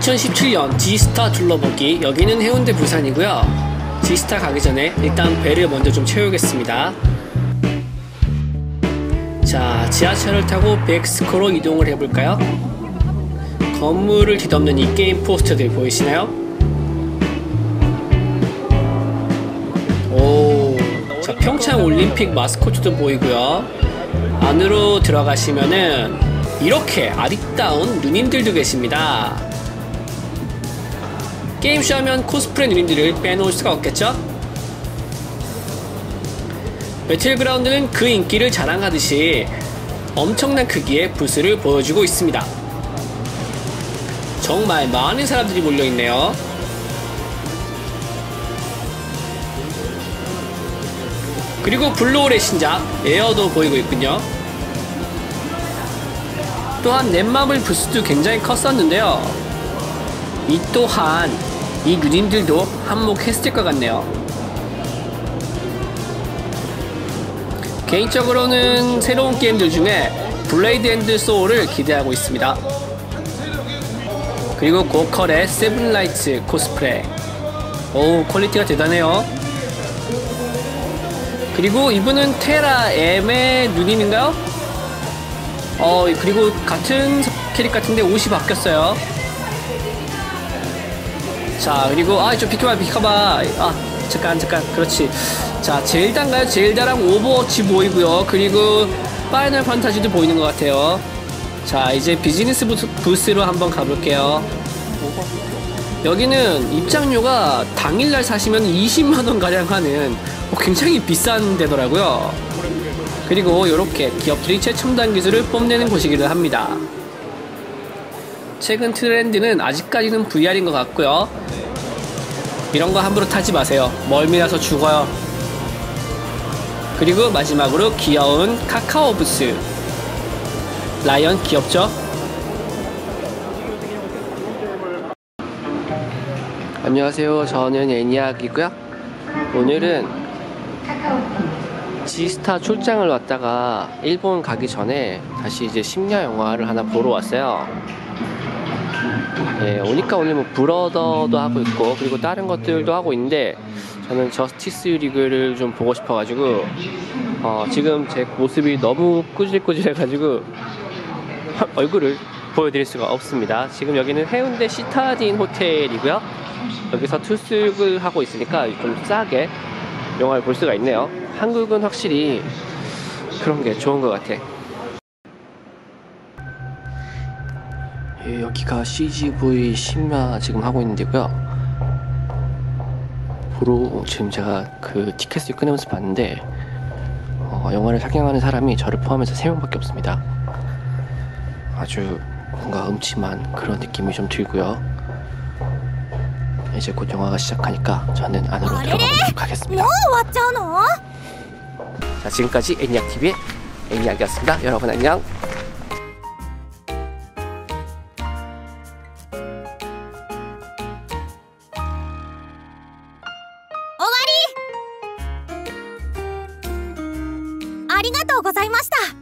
2017년 지스타 둘러보기. 여기는 해운대 부산이고요. 지스타 가기 전에 일단 배를 먼저 좀 채우겠습니다. 자 지하철을 타고 백스코로 이동을 해볼까요? 건물을 뒤덮는 이 게임 포스터들 보이시나요? 오, 자 평창 올림픽 마스코트도 보이고요. 안으로 들어가시면은 이렇게 아리따운 누님들도 계십니다 게임쇼 하면 코스프레 누님들을 빼놓을 수가 없겠죠? 배틀그라운드는 그 인기를 자랑하듯이 엄청난 크기의 부스를 보여주고 있습니다. 정말 많은 사람들이 몰려있네요. 그리고 블루홀의 신작 에어도 보이고 있군요. 또한 넷마블 부스도 굉장히 컸었는데요. 이 또한 이 누님들도 한몫했을 것 같네요. 개인적으로는 새로운 게임들 중에 블레이드 앤드 소울을 기대하고 있습니다. 그리고 고컬의 세븐라이트 코스프레. 오 퀄리티가 대단해요. 그리고 이분은 테라 M의 누님인가요? 어 그리고 같은 캐릭 같은데 옷이 바뀌었어요. 자 그리고 아 좀 비켜봐 비켜봐. 아 잠깐 잠깐. 그렇지. 자 젤다인가요? 젤다랑 오버워치 보이고요. 그리고 파이널 판타지도 보이는 것 같아요. 자 이제 비즈니스 부스, 로 한번 가볼게요. 여기는 입장료가 당일날 사시면 20만원 가량 하는 굉장히 비싼 데더라고요. 그리고 이렇게 기업들이 최첨단 기술을 뽐내는 곳이기도 합니다. 최근 트렌드는 아직까지는 VR인 것 같고요. 이런 거 함부로 타지 마세요. 멀미나서 죽어요. 그리고 마지막으로 귀여운 카카오 부스. 라이언 귀엽죠? 안녕하세요. 저는 애니악이고요. 오늘은 지스타 출장을 왔다가 일본 가기 전에 다시 이제 심야 영화를 하나 보러 왔어요. 예, 오니까 오늘 뭐 브러더도 하고 있고 그리고 다른 것들도 하고 있는데 저는 저스티스 리그를 좀 보고 싶어가지고 어, 지금 제 모습이 너무 꾸질꾸질해가지고 얼굴을 보여드릴 수가 없습니다. 지금 여기는 해운대 시타딘 호텔이고요. 여기서 투숙을 하고 있으니까 좀 싸게 영화를 볼 수가 있네요. 한국은 확실히 그런 게 좋은 것 같아. 예, 여기가 CGV 심야 지금 하고 있는 데고요. 보러 지금 제가 그 티켓을 끊으면서 봤는데 어, 영화를 상영하는 사람이 저를 포함해서 3명밖에 없습니다. 아주 뭔가 음침한 그런 느낌이 좀 들고요. 이제 곧 영화가 시작하니까 저는 안으로 들어가 보도록 하겠습니다. 자 지금까지 애니악TV의 애니악이었습니다. 여러분 안녕. ありがとうございました。